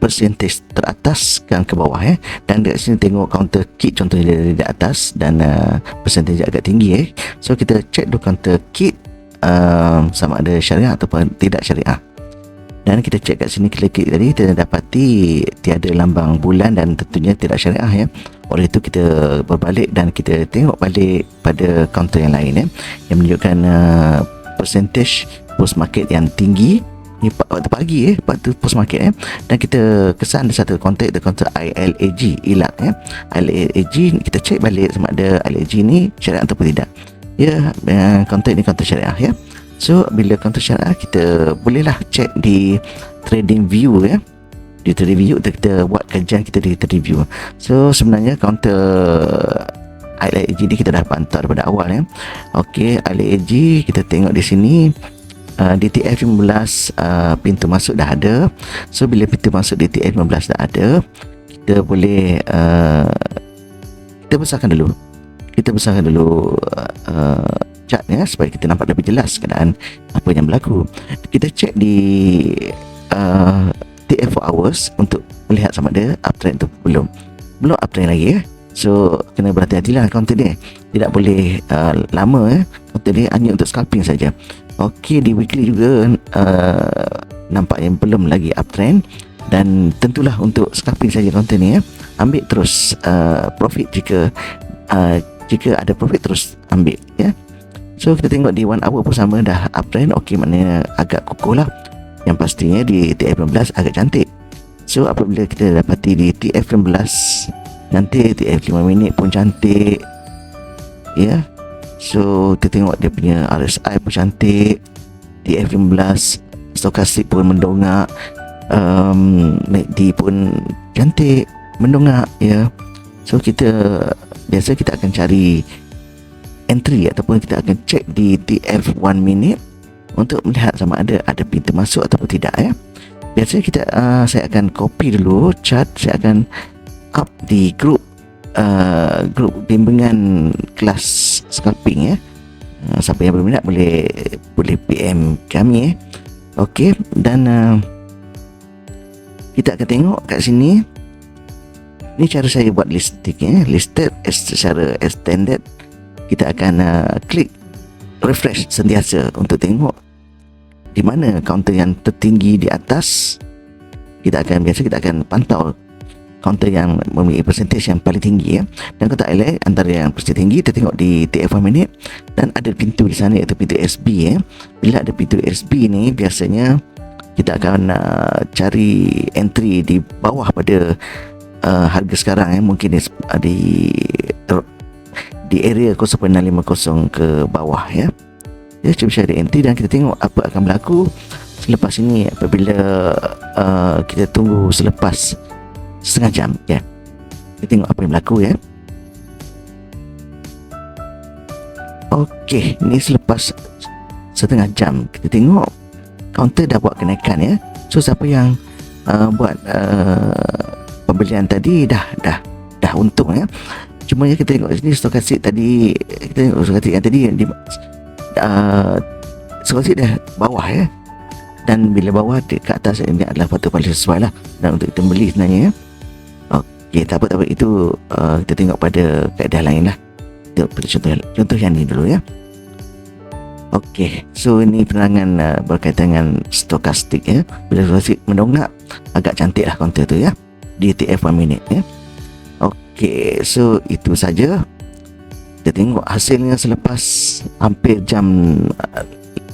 Percentage teratas kan ke bawah eh. Dan dekat sini tengok counter kit contohnya dari di atas Dan uh, percentage agak tinggi eh. So kita check dulu counter kit um, Sama ada syariah ataupun tidak syariah dan kita cek kat sini klik tadi kita dapati tiada lambang bulan dan tentunya tidak syariah ya oleh itu kita berbalik dan kita tengok balik pada kaunter yang lain ya yang menunjukkan uh, percentage post market yang tinggi ni waktu pagi eh waktu post market eh dan kita kesan ada satu kontak the counter ILAG ilak ya ILAG kita cek balik sama ada ILAG ni syariah ataupun tidak ya kontak uh, ni kontak syariah ya So bila counter syariah kita bolehlah check di trading view ya. Di trading view kita, kita buat kajian kita di trading view. So sebenarnya counter ILAG ni kita dah pantau daripada awal ya. Okey, ILAG kita tengok di sini DTF 15 uh, pintu masuk dah ada. So bila pintu masuk DTF 15 dah ada, kita boleh uh, kita besarkan dulu. Kita besarkan dulu uh, uh, chart ya supaya kita nampak lebih jelas keadaan apa yang berlaku. Kita cek di uh, TF4 hours untuk melihat sama ada uptrend tu belum. Belum uptrend lagi ya. So kena berhati-hatilah counter ni. Tidak boleh uh, lama ya. Counter ni hanya untuk scalping saja. Okey di weekly juga uh, nampaknya belum lagi uptrend dan tentulah untuk scalping saja counter ni ya. Ambil terus uh, profit jika uh, jika ada profit terus ambil ya. So kita tengok di one hour pun sama dah uptrend Okey maknanya agak kukuh lah Yang pastinya di TF15 agak cantik So apabila kita dapati di TF15 Nanti TF5 minit pun cantik Ya yeah. So kita tengok dia punya RSI pun cantik TF15 Stokastik pun mendongak um, MACD pun cantik Mendongak ya yeah. So kita Biasa kita akan cari entry ataupun kita akan cek di TF 1 minute untuk melihat sama ada ada pintu masuk ataupun tidak ya. Biasanya kita uh, saya akan copy dulu chart saya akan di grup uh, grup bimbingan kelas scalping ya. Uh, siapa yang berminat boleh boleh PM kami ya. Okey dan uh, kita akan tengok kat sini ni cara saya buat listing ya listed secara extended kita akan uh, klik refresh sentiasa untuk tengok di mana counter yang tertinggi di atas kita akan biasa kita akan pantau counter yang memiliki percentage yang paling tinggi ya. dan kita elek antara yang percentage tinggi kita tengok di TF1 minute dan ada pintu di sana iaitu pintu SB ya. bila ada pintu SB ni biasanya kita akan uh, cari entry di bawah pada uh, harga sekarang ya. mungkin di, di area 0650 ke bawah ya. Ya cuba share entry dan kita tengok apa akan berlaku selepas ini apabila uh, kita tunggu selepas setengah jam ya. Kita tengok apa yang berlaku ya. Okey, ni selepas setengah jam kita tengok counter dah buat kenaikan ya. So siapa yang uh, buat uh, pembelian tadi dah dah dah untung ya. Cuma yang kita tengok sini stokastik tadi kita tengok stokastik yang tadi yang di uh, dah bawah ya. Dan bila bawah ke atas ini adalah patut paling sesuai lah dan untuk kita beli sebenarnya ya. Okey, apa tak apa itu uh, kita tengok pada keadaan lain lah. Contoh contoh yang ni dulu ya. Okey, so ini penerangan uh, berkaitan dengan stokastik ya. Bila stokastik mendongak agak cantik lah konten tu ya. Di TF1 minute ya. Okey, so itu saja. Kita tengok hasilnya selepas hampir jam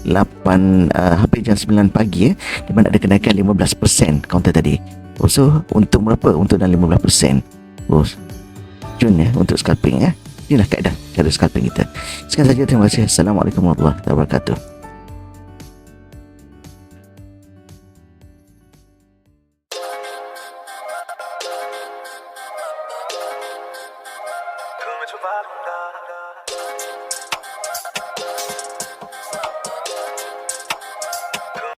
8 uh, hampir jam 9 pagi eh, di mana ada kenaikan 15% counter tadi. Oh, so untuk berapa? Untuk dalam 15%. Oh, Jun ya, untuk scalping ya. Inilah kaedah cara scalping kita. Sekian saja, terima kasih. Assalamualaikum warahmatullahi wabarakatuh. Come to